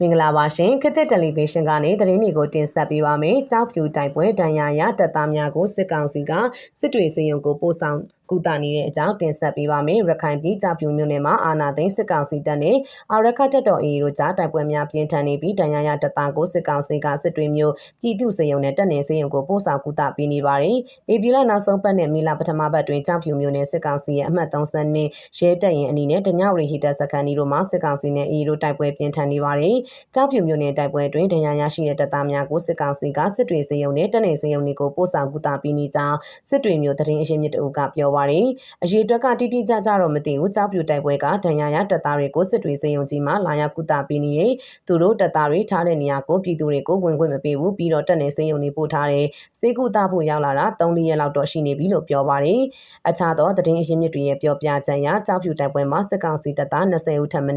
မင်္ဂလာပါရှင်ခေတ်သစ်တယ်လီဗေးရှင်းကနေသတင်းတွေကိုတင်ဆက်ပေးပါမယ်။ကြောက်ဖြူတိုက်ပွဲဒဏ်ရာရတပ်သားများကိုစစ်ကောင်စီကစစ်တွေစေယုံကိုပို့ဆောင် ကုသနေတဲ့အကြောင်းတင်ဆက်ပေးပါမယ်။ရခိုင်ပြည်ကြောက်ဖြူမြို့နယ်မှာအာနာသိန်းစစ်ကောင်စီတပ်နဲ့အာရခတ်တပ်တော်အေတို့ကြားတိုက်ပွဲများပြင်းထန်နေပြီးဒဏ်ရာရတပ်သားကိုစစ်ကောင်စီကစစ်တွေမြို့ပြည်သူစေယုံနဲ့တပ်နယ်စေယုံကိုပို့ဆောင်ကုသပေးနေပါတယ်။အေပြည်လနောက်ဆုံးပတ်နဲ့မီလာပထမပတ်တွင်ကြောက်ဖြူမြို့နယ်စစ်ကောင်စီရဲ့အမှတ်30နှစ်ရဲတပ်ရင်အနီးနဲ့တညဝရီဟီတက်စကန်ဒီတို့မှာစစ်ကောင်စီနဲ့အေတို့တိုက်ပွဲပြင်းထန်နေပါတယ်။ကြောက်ဖြူမြို့နယ်တိုက်ပွဲတွင်ဒဏ်ရာရရှိတဲ့တပ်သားများကိုစစ်ကောင်စီကစစ်တွေစေယုံနဲ့တပ်နယ်စေယုံတွေကိုပို့ဆောင်ကုသပေးနေကြောင်းစစ်တွေမြို့တရင်အရှင်မြစ်တို့ကပြောပါတယ်။အရေးအတွက်ကတိတိကျကျတော့မသိဘူးကြောက်ဖြူတိုက်ပွဲကဒဏ်ရာရတပ်သားတွေကိုစစ်တွေစေယုံကြီးမှာလာရောက်ကုသပေးနေရင်သူတို့တပ်သားတွေထားတဲ့နေရာကိုပြည်သူတွေကိုဝင်ခွင့်မပေးဘူးပြီးတော့တပ်နယ်စေယုံတွေပို့ထားတဲ့စေကုသဖို့ရောက်လာတာ3ရက်လောက်တော့ရှိနေပြီလို့ပြောပါတယ်။အခြားသောတရင်အရှင်မြစ်တွေရဲ့ပြောပြချက်အရကြောက်ဖြူတိုက်ပွဲမှာစစ်ကောင်စီတပ်သား20ဦးထပ်မံ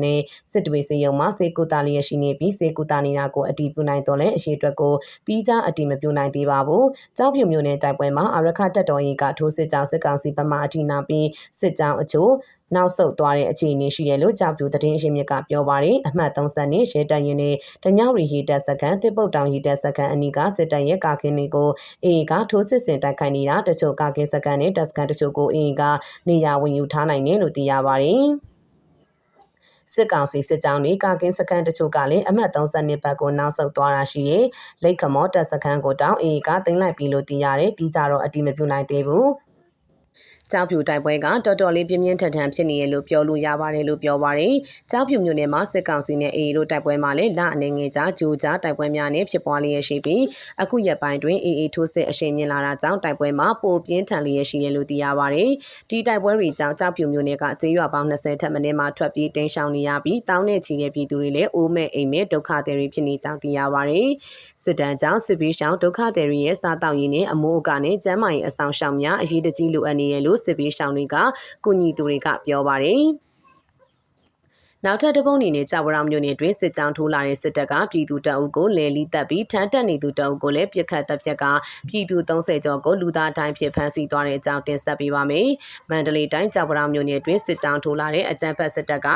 စစ်တွေစေယုံမှာစေကုသလျက်ရှိနေပြီးစေကုသနေတာကိုအတီးပြုနိုင်တော့လဲအရှိအတွက်ကိုတီးခြားအတီးမပြုနိုင်သေးပါဘူး။ကြောက်ဖြူမျိုးနယ်တိုက်ပွဲမှာအရခတက်တော်ကြီးကထိုးစစ်ကြောင်စစ်ကောင်စီဗမာအတီနာပြီးစစ်ကြောင်အချို့နောက်ဆုတ်သွားတဲ့အခြေအနေရှိတယ်လို့ကြောက်ဖြူသတင်းအရှင်မြစ်ကပြောပါတယ်။အမှတ်30နှစ်ရဲတပ်ရင်နဲ့တညောင်ရီဟီတက်စကန်တစ်ပုတ်တောင်ဟီတက်စကန်အနီးကစစ်တပ်ရဲ့ကာကင်းတွေကိုအေကထိုးစစ်ဆင်တိုက်ခိုက်နေတာတချို့ကာကင်းစကန်နဲ့တက်စကန်တချို့ကိုအေကနေရာဝင်ယူထားနိုင်တယ်လို့သိရပါတယ်။စစ်ကောင်စီစစ်ကြောင်းတွေကာကင်းစခန်းတချို့ကလည်းအမှတ်30နှစ်ဘက်ကိုနောက်ဆုတ်သွားတာရှိရင်လိတ်ခမောတပ်စခန်းကိုတောင်းအေကတင်လိုက်ပြီလို့သိရတယ်။ဒီကြတော့အတိမပြုနိုင်သေးဘူး။ ကြောက်ဖြူတိုက်ပွဲကတော်တော်လေးပြင်းပြင်းထန်ထန်ဖြစ်နေရလို့ပြောလို့ရပါတယ်လို့ပြောပါတယ်။ကြောက်ဖြူမြို့နယ်မှာစစ်ကောင်စီနဲ့အေအေတို့တိုက်ပွဲမှာလည်းလအနေငယ်ကြားဂျိုကြားတိုက်ပွဲများနဲ့ဖြစ်ပွားလျက်ရှိပြီးအခုရက်ပိုင်းတွင်အေအေထိုးစစ်အရှိန်မြင့်လာတာကြောင့်တိုက်ပွဲမှာပိုပြင်းထန်လျက်ရှိရလို့သိရပါတယ်။ဒီတိုက်ပွဲတွေကြောင့်ကြောက်ဖြူမြို့နယ်ကကျေးရွာပေါင်း20ထက်မနည်းမှထွက်ပြေးတိမ်းရှောင်နေရပြီးတောင်းနဲ့ချီတဲ့ပြည်သူတွေလည်းအိုးမဲ့အိမ်မဲ့ဒုက္ခသည်တွေဖြစ်နေကြောင်းသိရပါတယ်။စစ်တမ်းကြောင့်စစ်ပေးရှောင်ဒုက္ခသည်တွေရဲ့စားတောက်ရည်နဲ့အမိုးအကာနဲ့ကျန်းမာရေးအဆောင်ရှောင်များအရေးတကြီးလိုအပ်နေရလို့စစ်ပေးရှောင်တွေကကုညီသူတွေကပြောပါတယ်နောက်ထပ်တပုံအနေနဲ့ကြာဝရောင်မြို့နယ်တွင်စစ်ကြောင်းထိုးလာတဲ့စစ်တပ်ကပြည်သူတအုပ်ကိုလဲလီတက်ပြီးထမ်းတက်နေသူတအုပ်ကိုလည်းပြစ်ခတ်တပ်ဖြတ်ကပြည်သူ30ကျော်ကိုလူသားတိုင်းဖြစ်ဖမ်းဆီးသွားတဲ့အကြောင်းတင်ဆက်ပေးပါမယ်။မန္တလေးတိုင်းကြာဝရောင်မြို့နယ်တွင်စစ်ကြောင်းထိုးလာတဲ့အကြမ်းဖက်စစ်တပ်က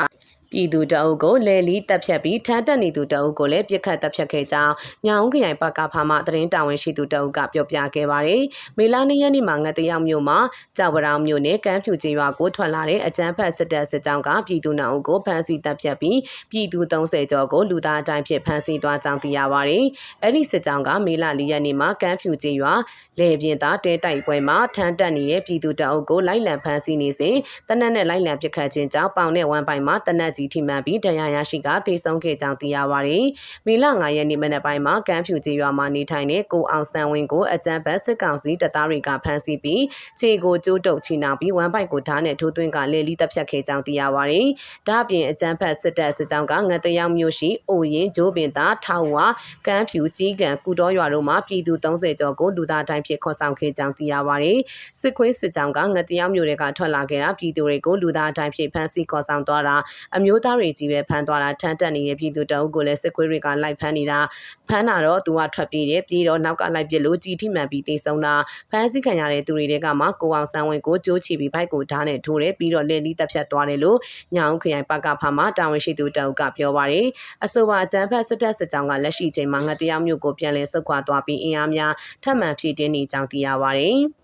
ပြည်သူတအုပ်ကိုလဲလီတပ်ဖြတ်ပြီးထမ်းတက်နေသူတအုပ်ကိုလည်းပြစ်ခတ်တပ်ဖြတ်ခဲ့ကြောင်းညောင်ခရိုင်ပကဖာမှသတင်းတာဝန်ရှိသူတအုပ်ကပြောပြခဲ့ပါတယ်။မေလ၂ရက်နေ့မှာငတ်တရောက်မြို့မှာကြောက်ပရောင်မြို့နယ်ကမ်းဖြူကျေးရွာကိုထွက်လာတဲ့အကြမ်းဖက်စစ်တပ်စစ်ကြောင်းကပြည်သူနှုတ်ကိုဖမ်းဆီးတပ်ဖြတ်ပြီးပြည်သူ30ကျော်ကိုလူသားအတိုင်းဖြစ်ဖမ်းဆီးသွားကြောင်းသိရပါတယ်။အဲ့ဒီစစ်ကြောင်းကမေလ၄ရက်နေ့မှာကမ်းဖြူကျေးရွာလေပြင်းသားတဲတိုက်ပွဲမှာထမ်းတက်နေတဲ့ပြည်သူတအုပ်ကိုလိုက်လံဖမ်းဆီးနေစဉ်တနက်နဲ့လိုက်လံပစ်ခတ်ခြင်းကြောင့်ပေါင်နဲ့ဝမ်းပိုင်မှာတနက်ကြီးထိမှန်ပြီးတရားရရှိကတေဆုံးခဲ့ကြောင်းသိရပါတယ်။မေလ9ရက်နေ့မနက်ပိုင်းမှာကမ်းဖြူကျေးရွာမှာနေထိုင်တဲ့ကိုအောင်ဆန်းဝင်းကိုအကြံဖတ်စစ်ကောင်စီတပ်သားတွေကဖမ်းဆီးပြီးခြေကိုကျိုးတုပ်ချီနှောင်ပြီးဝမ်းပိုက်ကိုဓာတ်နဲ့ထိုးသွင်းကလေလီတပ်ဖြတ်ခဲ့ကြောင်းသိရပါတယ်။ဒါ့အပြင်အကြံဖတ်စစ်တပ်စစ်ကြောင်းကငတရောင်မြို့ရှိအိုရင်ဂျိုးပင်သားထောက်ဝါကမ်းဖြူကြီးကန်ကုတော်ရွာတို့မှာပြည်သူ30ကျော်ကိုလူသားတိုင်းဖြစ်ခေါ်ဆောင်ခဲ့ကြောင်းသိရပါတယ်။စစ်ခွေးစစ်ကြောင်းကငတရောင်မြို့တွေကထွက်လာခဲ့တာပြည်သူတွေကိုလူသားတိုင်းဖြစ်ဖမ်းဆီးခေါ်ဆောင်သွားတာအမျိုးသားတွေကြီးပဲဖမ်းသွားတာထမ်းတက်နေတဲ့ပြည်သူတအုပ်ကိုလည်းစစ်ခွေးတွေကလိုက်ဖမ်းနေတာဖမ်းတာတော့သူကထွက်ပြေးတယ်ပြေးတော့နောက်ကလိုက်ပြလို့ကြီးထိမှန်ပြီးတေဆုံးတာဖမ်းဆီးခံရတဲ့သူတွေတွေကမှကိုအောင်ဆန်းဝင်ကိုကြိုးချီပြီးဘိုက်ကိုဓာတ်နဲ့ထိုးတယ်ပြီးတော့လက်လီတက်ဖြတ်သွားတယ်လို့ညောင်ခရိုင်ပကဖာမှာတာဝန်ရှိသူတအုပ်ကပြောပါတယ်အဆိုပါအကြမ်းဖက်စစ်တပ်စစ်ကြောင်းကလက်ရှိချိန်မှာငတရားမျိုးကိုပြန်လည်ဆုတ်ခွာသွားပြီးအင်အားများထပ်မံဖြည့်တင်းနေကြောင်းသိရပါတယ်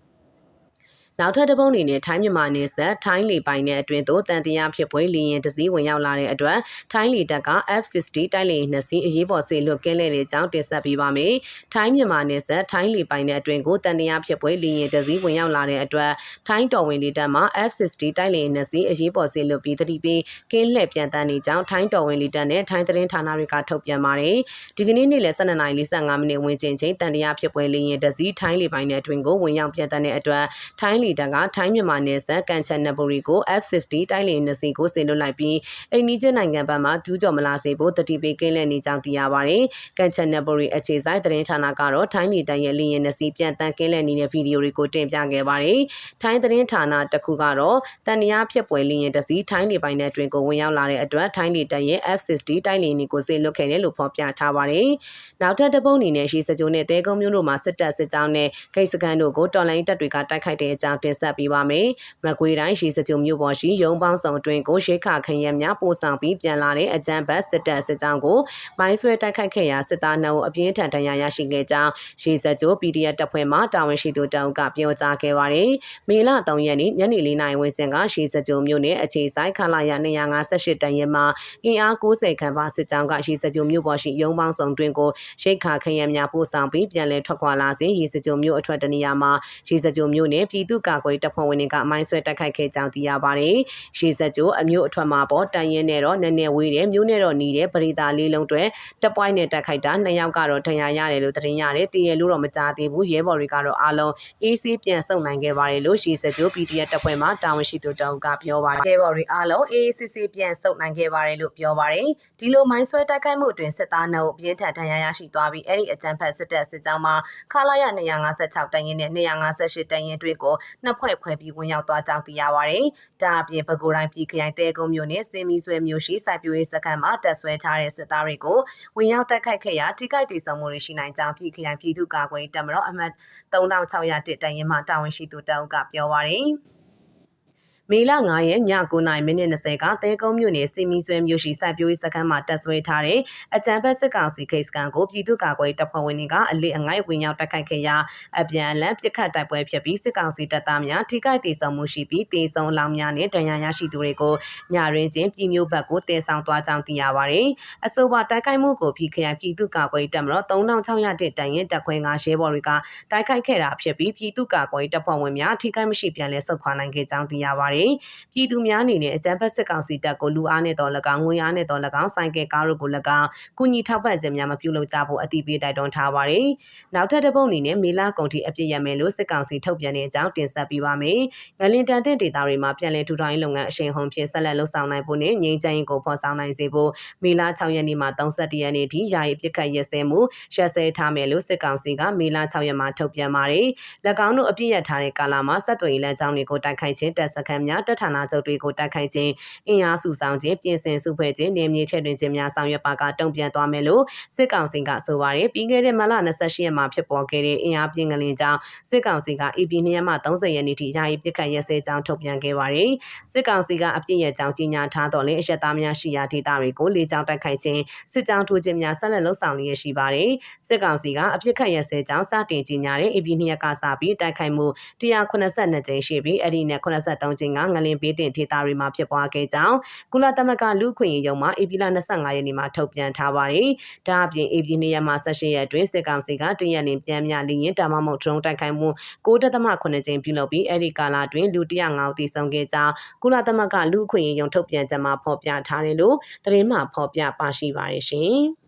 နောက်ထပ်တစ်ပုံအနေနဲ့ထိုင်းမြန်မာနယ်စပ်ထိုင်းလေပိုင်နယ်အတွင်းသို့တန်တရားဖြစ်ပွဲလေရင်တစည်းဝင်ရောက်လာတဲ့အတွက်ထိုင်းလေတပ်က F60 တိုက်လေယာဉ်နှစ်စီးအရေးပေါ်ဆေးလွတ်ကင်းလဲတဲ့အကြောင်းတင်ဆက်ပေးပါမယ်။ထိုင်းမြန်မာနယ်စပ်ထိုင်းလေပိုင်နယ်အတွင်းကိုတန်တရားဖြစ်ပွဲလေရင်တစည်းဝင်ရောက်လာတဲ့အတွက်ထိုင်းတော်ဝင်လေတပ်မှ F60 တိုက်လေယာဉ်နှစ်စီးအရေးပေါ်ဆေးလွတ်ပြီးတတိပေးကင်းလှည့်ပြန်တန်းနေကြောင်းထိုင်းတော်ဝင်လေတပ်နဲ့ထိုင်းသတင်းဌာနတွေကထုတ်ပြန်ပါတယ်။ဒီကနေ့နေ့လယ်12:45မိနစ်ဝန်းကျင်ချိန်တန်တရားဖြစ်ပွဲလေရင်တစည်းထိုင်းလေပိုင်နယ်အတွင်းကိုဝင်ရောက်ပြန်တန်းတဲ့အတွက်ထိုင်းလေတပ်ကထိုင်းမြန်မာနယ်စပ်ကန်ချန်နဘူရီကို F60 တိုက်လေနှစ်စီးကိုဆင်လွတ်လိုက်ပြီးအိန္ဒိယနိုင်ငံဘက်မှဒူးကျော်မလာစေဖို့တတိပေးကင်းလှည့်နေကြောင်းသိရပါတယ်။ကန်ချန်နဘူရီအခြေဆိုင်သတင်းဌာနကတော့ထိုင်းလေတန်ရဲ့လေရင်နှစ်စီးပြန်တန်းကင်းလှည့်နေတဲ့ဗီဒီယိုတွေကိုတင်ပြခဲ့ပါတယ်။ထိုင်းသတင်းဌာနတစ်ခုကတော့တန်တရားဖြစ်ပွဲလေရင်တစ်စီးထိုင်းလေပိုင်နယ်အတွင်းကိုဝင်ရောက်လာတဲ့အတွက်ထိုင်းလေတန်ရဲ့ F60 တိုက်လေနေကိုစေလွတ်ခဲ့တယ်လို့ဖော်ပြထားပါတယ်။နောက်ထပ်တစ်ပုတ်အနေနဲ့ရှီစကြိုနဲ့တဲကုန်းမျိုးတို့မှာစစ်တပ်စစ်ကြောင်းနဲ့ဂိတ်စကန်တို့ကိုတော်လိုင်းတပ်တွေကတိုက်ခိုက်တဲ့အကြောင်းတင်ဆက်ပေးပါမယ်။မကွေးတိုင်းရှိစကြုံမြို့ပေါ်ရှိရုံပေါင်းဆောင်အတွင်းကိုရိခခရံများပို့ဆောင်ပြီးပြန်လာတဲ့အကြမ်းဖက်စစ်တပ်စစ်ကြောင်းကိုမိုင်းဆွဲတိုက်ခိုက်ခဲ့ရာစစ်သားနှုတ်အပြင်းထန်ဒဏ်ရာရရှိခဲ့ကြောင်းရှိစကြုံ PDF တပ်ဖွဲ့မှတာဝန်ရှိသူတောင်ကပြောကြားခဲ့ပါတယ်။မေလ3ရက်နေ့ညနေ4နာရီဝန်းကျင်ကရှိစကြုံမြို့နယ်အခြေဆိုင်ခလာရ258တန်ရင်မှာအင်အား90ခန့်ပါစစ်ကြောင်းကရှိစကြုံမြို့ပေါ်ရှိရုံပေါင်းဆောင်တွင်ကိုရိခခရံများပို့ဆောင်ပြီးပြန်လည်ထွက်ခွာလာစဉ်ရေစကြုံမြို့အထွက်တနေရာမှာရေစကြုံမြို့နယ်ပြည်သူ့ကာကွယ်တပ်ဖွဲ့ဝင်တွေကမိုင်းဆွဲတိုက်ခိုက်ခဲ့ကြောင်းသိရပါတယ်။ရေစကြုံအမျိုးအထွက်မှာပေါ်တန်ရင်နဲ့တော့နည်းနည်းဝေးတယ်မြို့နဲ့တော့နီးတယ်ပရိသာလေးလုံးတွေတပ်ပွိုင်းနဲ့တိုက်ခိုက်တာနှစ်ယောက်ကတော့ဒဏ်ရာရတယ်လို့သတင်းရတယ်တည်ရလို့တော့မကြားသေးဘူးရဲဘော်တွေကတော့အားလုံးအေးဆေးပြန်ဆုတ်နိုင်ခဲ့ပါတယ်လို့ရေစကြုံ PDF တပ်ဖွဲ့မှတာဝန်ရှိသူတောင်ကပြောပါတယ်ရဲဘော်တွေအားလုံးအေးအေးဆေးဆေးပြန်ဆုတ်နိုင်ခဲ့ပါတယ်လို့ပြောပါတယ်ဒီလိုမိုင်းဆွဲတိုက်ခိုက်မှုအတွင်းစစ်သားနှုတ်ပြင်းထန်ဒဏ်ရာရရှိသွားပြီးအဲ့ဒီအကြမ်းဖက်စစ်တပ်စစ်ကြောင်းမှာခလာရ256တန်ရင်နဲ့258တန်ရင်တွေကိုနှစ်ဖွဲ့ခွဲပြီးဝင်ရောက်သွားကြောင်းသိရပါတယ်။ဒါအပြင်ပဲခူးတိုင်းပြည်ခရိုင်တဲကုန်းမြို့နယ်စင်မီဆွဲမြို့ရှိစိုက်ပျိုးရေးစခန်းမှာတပ်ဆွဲထားတဲ့စစ်သားတွေကိုဝင်ရောက်တိုက်ခိုက်ခဲ့ရာထိခိုက်ဒေဆုံးမှုတွေရှိနိုင်ကြောင်းပြည်ခရိုင်ပြည်သူ့ကာကွယ်တပ်မတော်အမှတ်3601တန်ရင်မှတာဝန်ရှိသူတောင်းကပြောပါတယ်။ မေလ9ရက်ည9:30မိနစ်20ကတဲကုန်းမြို့နယ်စီမီဆွဲမြို့ရှိစိုက်ပျိုးရေးစခန်းမှာတပ်ဆွဲထားတဲ့အကြံဖက်စစ်ကောင်စီခိတ်စကန်ကိုပြည်သူ့ကာကွယ်တပ်ဖွဲ့ဝင်တွေကအလစ်အငိုက်ဝင်ရောက်တိုက်ခိုက်ခဲ့ရာအပြန်အလှန်ပစ်ခတ်တိုက်ပွဲဖြစ်ပြီးစစ်ကောင်စီတပ်သားများထိခိုက်ဒေဆုံးမှုရှိပြီးဒေဆုံးအလောင်းများနဲ့ဒဏ်ရာရရှိသူတွေကိုညရင်းချင်းပြည်မျိုးဘက်ကိုတည်ဆောင်သွားကြောင်းသိရပါတယ်။အဆိုပါတိုက်ခိုက်မှုကိုပြည်ခရိုင်ပြည်သူ့ကာကွယ်တပ်မတော်3600တန်ရင်တပ်ခွဲ9ရဲဘော်တွေကတိုက်ခိုက်ခဲ့တာဖြစ်ပြီးပြည်သူ့ကာကွယ်တပ်ဖွဲ့ဝင်များထိခိုက်မရှိပြန်လဲဆုတ်ခွာနိုင်ခဲ့ကြောင်းသိရပါတယ်ပါတယ်။ပြည်သူများအနေနဲ့အကြမ်းဖက်စစ်ကောင်စီတပ်ကိုလူအားနဲ့တော်၎င်းငွေအားနဲ့တော်၎င်းဆိုင်ကယ်ကားတို့ကို၎င်းကုညီထောက်ပံ့ခြင်းများမပြုလုပ်ကြဖို့အတိပေးတိုက်တွန်းထားပါတယ်။နောက်ထပ်တစ်ပုတ်အနေနဲ့မေလာကုန်တီအပြစ်ရမယ်လို့စစ်ကောင်စီထုတ်ပြန်တဲ့အကြောင်းတင်ဆက်ပေးပါမယ်။ငလင်တန်တဲ့ဒေတာတွေမှာပြည်လဲထူထောင်ရေးလုပ်ငန်းအရှိန်ဟုန်ဖြင့်ဆက်လက်လှုပ်ဆောင်နိုင်ဖို့နဲ့ငြိမ်းချမ်းရေးကိုဖော်ဆောင်နိုင်စေဖို့မေလာ6ရက်နေ့မှ31ရက်နေ့ထိယာယီပြစ်ခတ်ရက်စဲမှုရက်စဲထားမယ်လို့စစ်ကောင်စီကမေလာ6ရက်မှာထုတ်ပြန်ပါတယ်။၎င်းတို့အပြစ်ရထားတဲ့ကာလမှာဆက်သွယ်ရေးလမ်းကြောင်းတွေကိုတိုက်ခိုက်ခြင်းတပ်စခန်းများတပ်ဌာနချုပ်တွေကိုတိုက်ခိုက်ခြင်းအင်အားစုဆောင်ခြင်းပြင်ဆင်စုဖွဲ့ခြင်းနေမြေချဲ့တွင်ခြင်းများဆောင်ရွက်ပါကတုံ့ပြန်သွားမယ်လို့စစ်ကောင်စီကဆိုပါတယ်ပြီးခဲ့တဲ့မလ28ရက်မှာဖြစ်ပေါ်ခဲ့တဲ့အင်အားပြင်းကလေးကြောင့်စစ်ကောင်စီက EP 2ရက်မှ30ရက်နေ့ထိယာယီပြစ်ခတ်ရဲစဲကြောင်းထုတ်ပြန်ခဲ့ပါတယ်စစ်ကောင်စီကအပြစ်ရဲ့ကြောင်းကြီးညာထားတော့လေအရက်သားများရှိရာဒေသတွေကိုလေကြောင်းတိုက်ခိုက်ခြင်းစစ်ကြောင်းထိုးခြင်းများဆက်လက်လှုပ်ဆောင်လျက်ရှိပါတယ်စစ်ကောင်စီကအပြစ်ခတ်ရဲစဲကြောင်းစတင်ကြီးညာတဲ့ EP 2ရက်ကစပြီးတိုက်ခိုက်မှု182ကြိမ်ရှိပြီးအဲ့ဒီနဲ့83ကြိမ်ကငလင်ပေးတင်ဒေသတွေမှာဖြစ်ပွားခဲ့ကြောင်းကုလသမဂ္ဂလူ့ခွင့်ရေးရုံးမှဧပြီလ25ရက်နေ့မှာထုတ်ပြန်ထားပါတယ်။ဒါအပြင်ဧပြီ2ရက်မှ18ရက်အတွင်းစစ်ကောင်စီကတရက်နေပြန်မြလီရင်တာမမုတ်ဒရုန်းတိုက်ခိုက်မှု6.8ကြိမ်ပြုလုပ်ပြီးအဲ့ဒီကာလတွင်လူ105ဦးသေဆုံးခဲ့ကြောင်းကုလသမဂ္ဂလူ့ခွင့်ရေးရုံးထုတ်ပြန်ချက်မှာဖော်ပြထားတယ်လို့သတင်းမှဖော်ပြပါရှိပါတယ်ရှင်။